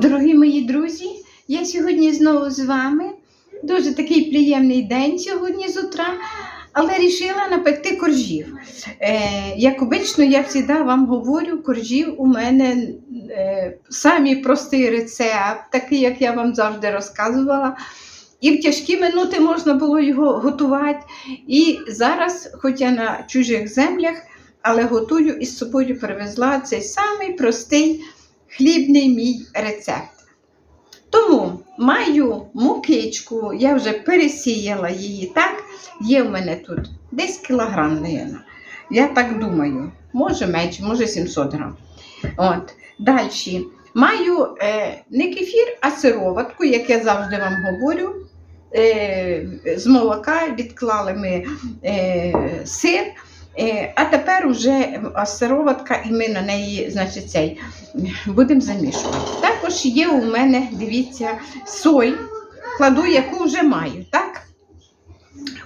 Дорогі мої друзі, я сьогодні знову з вами. Дуже такий приємний день сьогодні з утра, але вирішила напекти коржів. Е, як обично, я завжди вам говорю, коржів у мене е, самий простий рецепт, такий, як я вам завжди розказувала. І в тяжкі минути можна було його готувати. І зараз, хоч я на чужих землях, але готую і з собою привезла цей самий простий хлібний мій рецепт. Тому маю мукичку, я вже пересіяла її так. Є в мене тут десь кілограм, наверно. Я так думаю, може менше, може 700 грам. От. Далі маю е, не кефір, а сироватку, як я завжди вам говорю. Е, з молока відклали ми е, сир. Е, А тепер вже сироватка, і ми на неї, значить, цей будемо замішувати. Також є у мене, дивіться, соль, кладу, яку вже маю, так?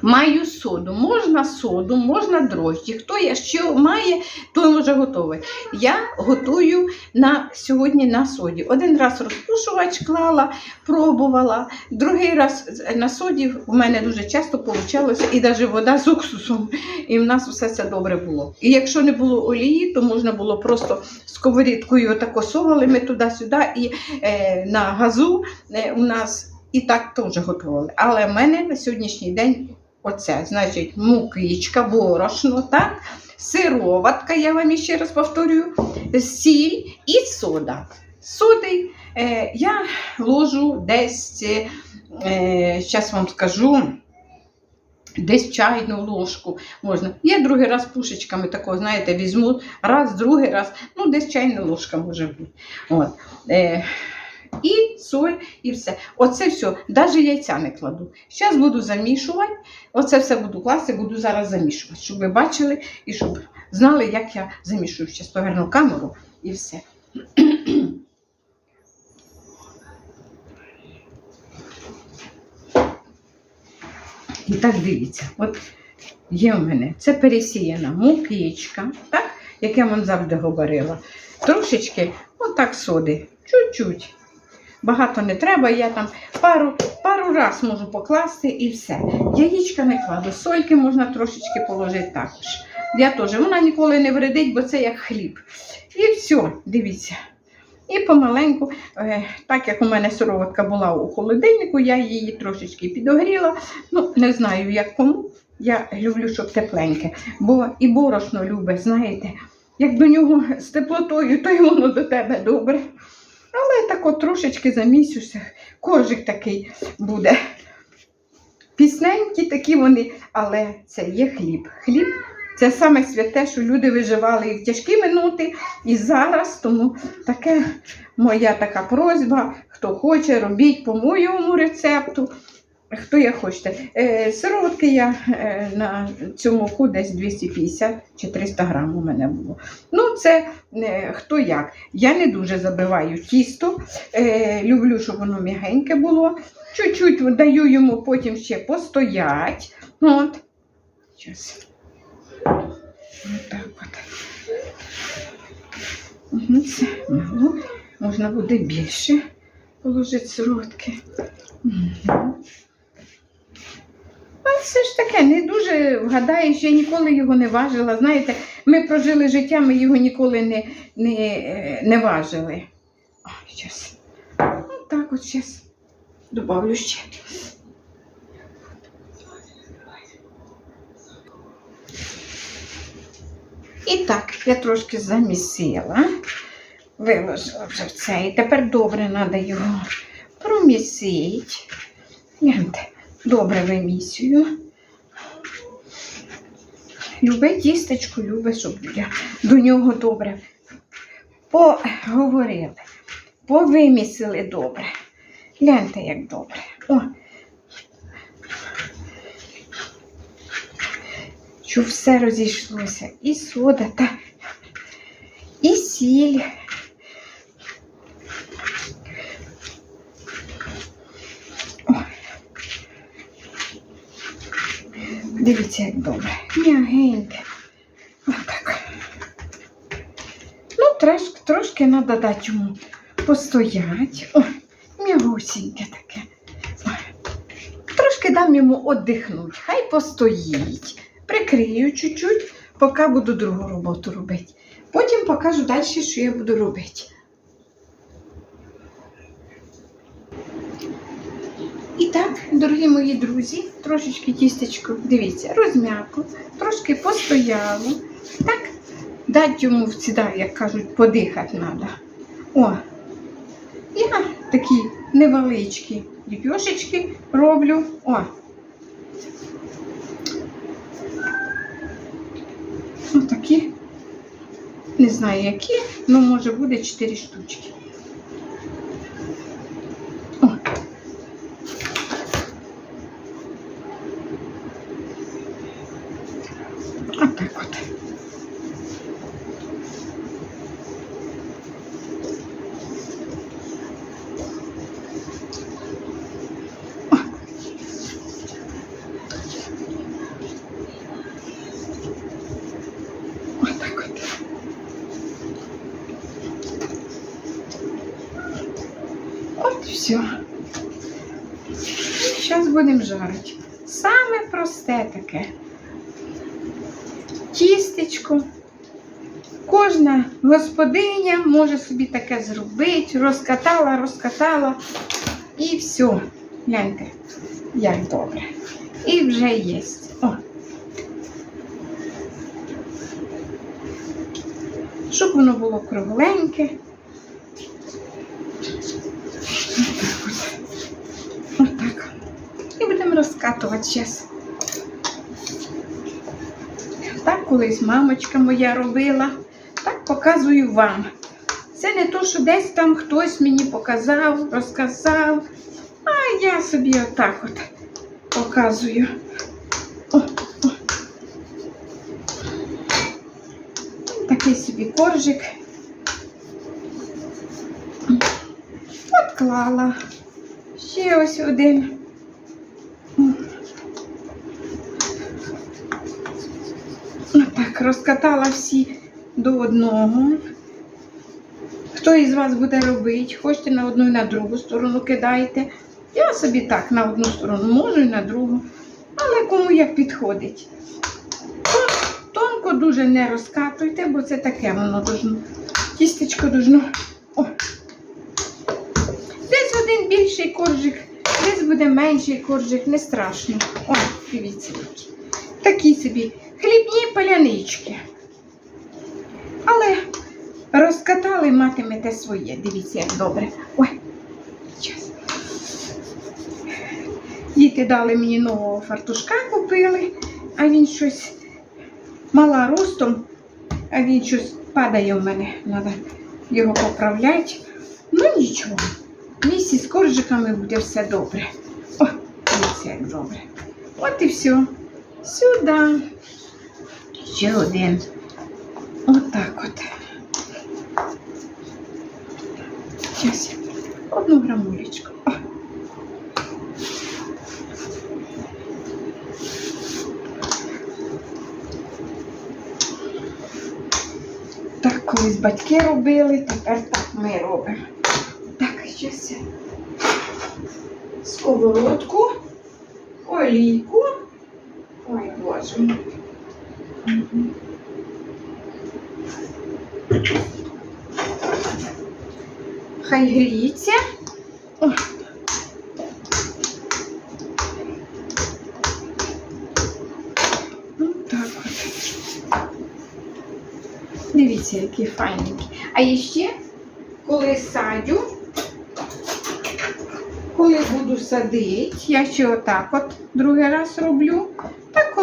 Маю соду, можна соду, можна дрожджі. Хто я що має, той може готовий. Я готую на сьогодні на соді. Один раз розпушувач клала, пробувала, другий раз на соді в мене дуже часто вийшло, і навіть вода з уксусом. І в нас все це добре було. І якщо не було олії, то можна було просто сковорідкою отако совали ми туди-сюди, і е, на газу е, у нас і так теж готували. Але в мене на сьогоднішній день оце, значить, мукичка, борошно, так? сироватка, я вам ще раз повторюю, сіль і сода. Соди е, я ложу десь, е, зараз вам скажу, десь чайну ложку можна. Я другий раз пушечками такого, знаєте, візьму, раз, другий раз, ну десь чайна ложка може бути. От. Е, і соль, і все. Оце все, навіть яйця не кладу. Зараз буду замішувати. Оце все буду класти, буду зараз замішувати, щоб ви бачили і щоб знали, як я замішую. Зараз поверну камеру і все. І так дивіться, от є в мене це пересіяна мукичка, так, як я вам завжди говорила. Трошечки, отак соди, чуть-чуть. Багато не треба, я там пару пару раз можу покласти і все. Яєчка не кладу, сольки можна трошечки положити також. Я теж, вона ніколи не вредить, бо це як хліб. І все, дивіться. І помаленьку, е, так як у мене сироватка була у холодильнику, я її трошечки підогріла. Ну, не знаю, як кому. Я люблю, щоб тепленьке. Бо і борошно любить, знаєте, як до нього з теплотою, то й воно до тебе добре. Але так от трошечки замісюся, коржик такий буде. Пісненькі такі вони, але це є хліб. Хліб це саме святе, що люди виживали і в тяжкі минути, і зараз. Тому таке моя така просьба, хто хоче, робіть по моєму рецепту. Хто я хочете. Е, сироватки я е, на цьому муку десь 250 чи 300 грам у мене було. Ну, це е, хто як. Я не дуже забиваю тісто. Люблю, щоб воно м'ягеньке було. Чуть-чуть даю йому потім ще постоять. От. Щас. Отак от. Угу, це мало. Можна буде більше положити сироватки. Угу. А все ж таке, не дуже вгадаєш, я ніколи його не важила. Знаєте, ми прожили життя, ми його ніколи не не, не важили. О, щас. От так от зараз добавлю ще. І так, я трошки замісила, виложила вже в це. І тепер добре треба його промісити. Гляньте. Добре вимісюю. Любе тістечко, любе, щоб я до нього добре поговорили, повимісили добре. Гляньте, як добре. О. Щоб все розійшлося. І сода, та, і сіль. Дивіться, як добре. М'ягеньке. Отак. Ну, трошки, трошки треба дати йому постоять. О, м'ягусіньке таке. Трошки дам йому віддихнути. Хай постоїть. Прикрию чуть-чуть, поки буду другу роботу робити. Потім покажу далі, що я буду робити. Так, дорогі мої друзі, трошечки тістечко, дивіться, розм'якло, трошки постояло. Так, дати йому всіда, як кажуть, подихати треба. О, я такі невеличкі ліпьошечки роблю. О. Ось. Не знаю які, але може буде 4 штучки. Отак от. Все. Зараз будемо жарити. Саме просте таке. Тістечко. Кожна господиня може собі таке зробити, розкатала, розкатала і все. Гляньте, як добре. І вже є. О. Щоб воно було кругленьке. Отак от. Отак. І будемо розкатувати зараз. Так колись мамочка моя робила, так показую вам. Це не то, що десь там хтось мені показав, розказав, а я собі отак от показую. Такий собі коржик. Отклала. Ще ось один. Так, розкатала всі до одного. Хто із вас буде робити? Хочете на одну і на другу сторону кидайте. Я собі так на одну сторону можу і на другу. Але кому як підходить. Тон- Тонко дуже не розкатуйте, бо це таке воно должно. Тістечко должно. О. Десь один більший коржик, десь буде менший коржик, не страшно. О, дивіться. Такі собі хлібні палянички. Але розкатали матимете своє. Дивіться, як добре. Ой, час. Діти дали мені нового фартушка купили, а він щось мала ростом, а він щось падає в мене. Треба його поправляти. Ну нічого. В місті з коржиками буде все добре. О, дивіться, як добре. От і все. Сюди. Ще один. Отак от. Зараз одну грамулечку. О. Так, колись батьки робили, тепер так ми робимо. Так, щось сковородку, олійку. Мгм. Хай гріється. Ну. Дивіться, які файненькі. А ще, коли садю, коли буду садити, я ще отак от другий раз роблю.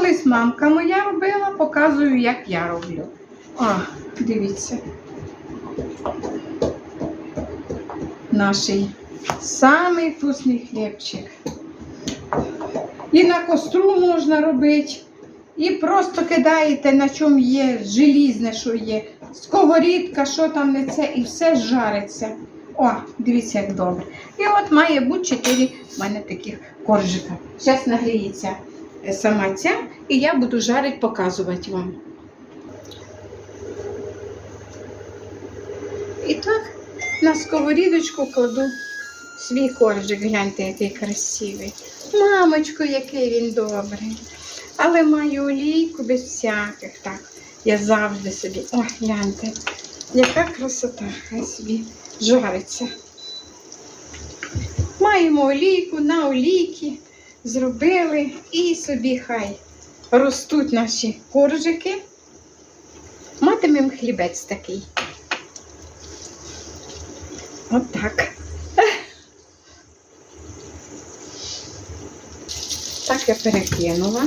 Колись мамка моя робила, показую, як я роблю. О, дивіться. Наший самий вкусний хлібчик. І на костру можна робити. І просто кидаєте, на чому є, желізне, що є, сковорідка, що там не це, і все жариться. О, дивіться, як добре. І от має бути 4 в мене таких коржика. Зараз нагріється сама ця, і я буду жарити, показувати вам. І так, на сковорідочку кладу свій коржик. Гляньте, який красивий. Мамочко, який він добрий. Але маю олійку без всяких. Так, я завжди собі. Ой, гляньте, яка красота, хай собі жариться. Маємо олійку на олійки, зробили і собі хай ростуть наші коржики. Матимемо хлібець такий. Отак. Так я перекинула.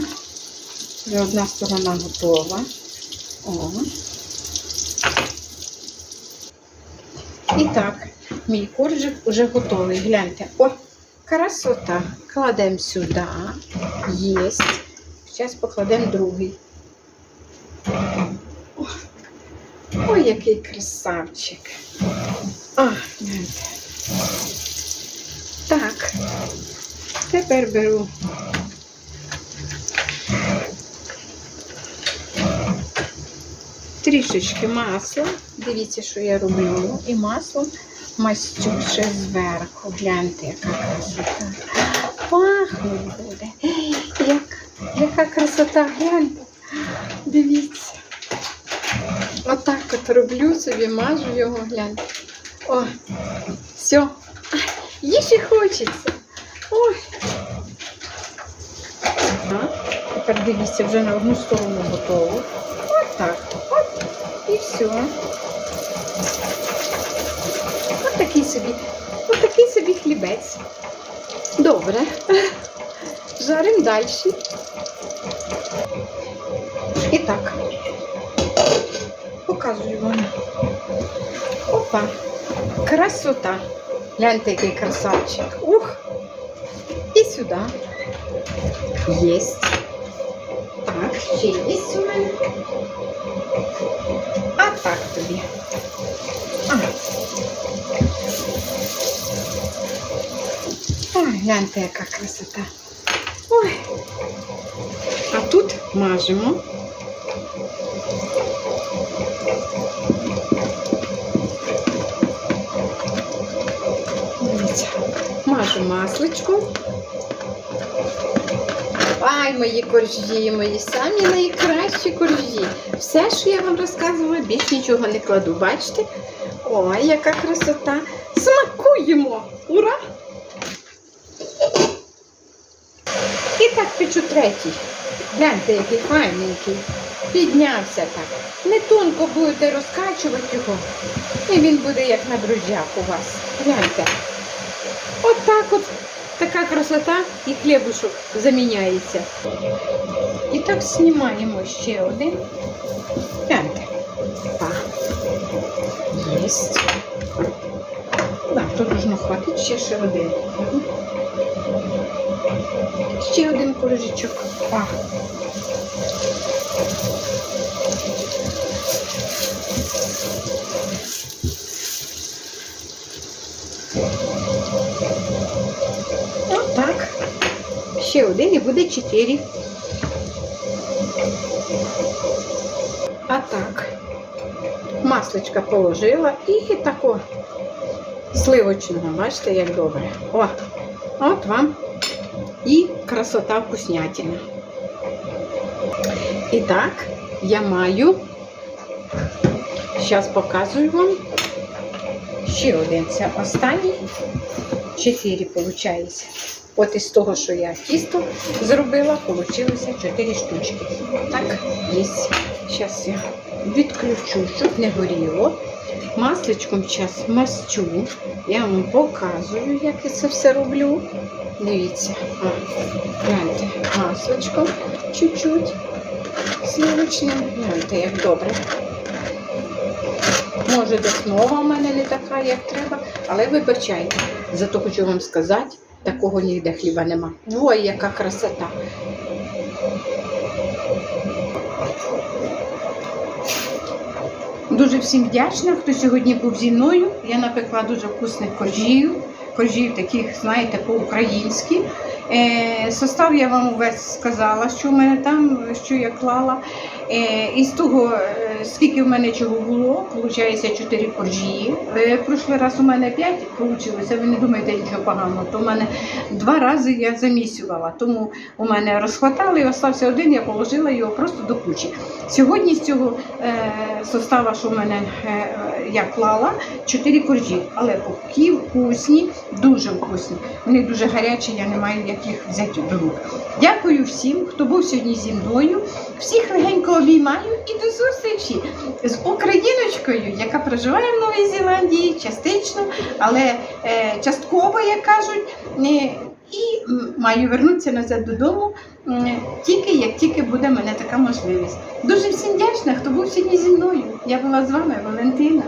Вже одна сторона готова. О. І так, мій коржик вже готовий. Гляньте. О, красота. Кладемо сюди. Єсть. Зараз покладемо другий. Ой, який красавчик. Гляньте. Так. Тепер беру трішечки масла. Дивіться, що я роблю. І маслом мастю ще зверху. Гляньте, яка красота. Пахнуть буде. Як, яка красота, гляньте. Дивіться. Отак от роблю собі, мажу його, гляньте. О, все. Їжі хочеться. Ой. Тепер дивіться, вже на одну сторону готово. От так. От. І все. От такий собі. От такий собі хлібець. Добре. Жаримо далі. І так. Показую вам. Опа. Красота. Гляньте, який красавчик. Ух. І сюди. Єсть. Так, ще є у мене. А так тобі. А. гляньте, яка красота. Ой. А тут мажемо. Дивіться, мажу масличком. Ай, мої коржі, мої самі найкращі коржі. Все, що я вам розказувала, більш нічого не кладу. Бачите? Ой, яка красота. Смакуємо! Ура! І так печу третій. Гляньте, який файненький. Піднявся так. Не тонко будете розкачувати його. І він буде як на дрожжах у вас. Гляньте. От так от така красота і хлібушок заміняється. І так знімаємо ще один. Гляньте. Так. Єсть. Так, то должно хватить ще ще один. Ще один коржичок. А. Отак. Ще один і буде чотири. А так. Масличка положила і тако сливочного. Бачите, як добре. О, от вам і красота вкуснятина. І так, я маю, зараз показую вам ще один. Це останній. Чотири виходить. От із того, що я тісто зробила, вийшло чотири штучки. Так, є. Зараз я відключу, щоб не горіло. Масличком зараз мастю. Я вам показую, як я це все роблю. Дивіться, гляньте, масличком чуть-чуть сливочним. Гляньте, як добре. Може, десь мова в мене не така, як треба, але вибачайте. Зато хочу вам сказати, такого ніде хліба нема. Ой, яка красота. Дуже всім вдячна, хто сьогодні був зі мною. Я напекла дуже вкусних коржів, коржів таких, знаєте, по-українськи. Е, состав я вам увесь сказала, що в мене там, що я клала. Е, із того е, скільки в мене чого було, виходить 4 коржі. Е, прошлий раз у мене 5 вийшло, ви не думаєте нічого поганого, то в мене два рази я замісювала, тому у мене розхватали і остався один, я положила його просто до кучі. Сьогодні з цього е, состава, що в мене е, я клала, 4 коржі, але такі вкусні, дуже вкусні. Вони дуже гарячі, я не маю як їх взяти до рук. Дякую всім, хто був сьогодні зі мною. Всіх легенько обіймаю і до зустрічі з Україночкою, яка проживає в Новій Зеландії, частично, але е, частково, як кажуть. І маю вернутися назад додому тільки як тільки буде мене така можливість. Дуже всім вдячна, хто був сьогодні зі мною. Я була з вами, Валентина.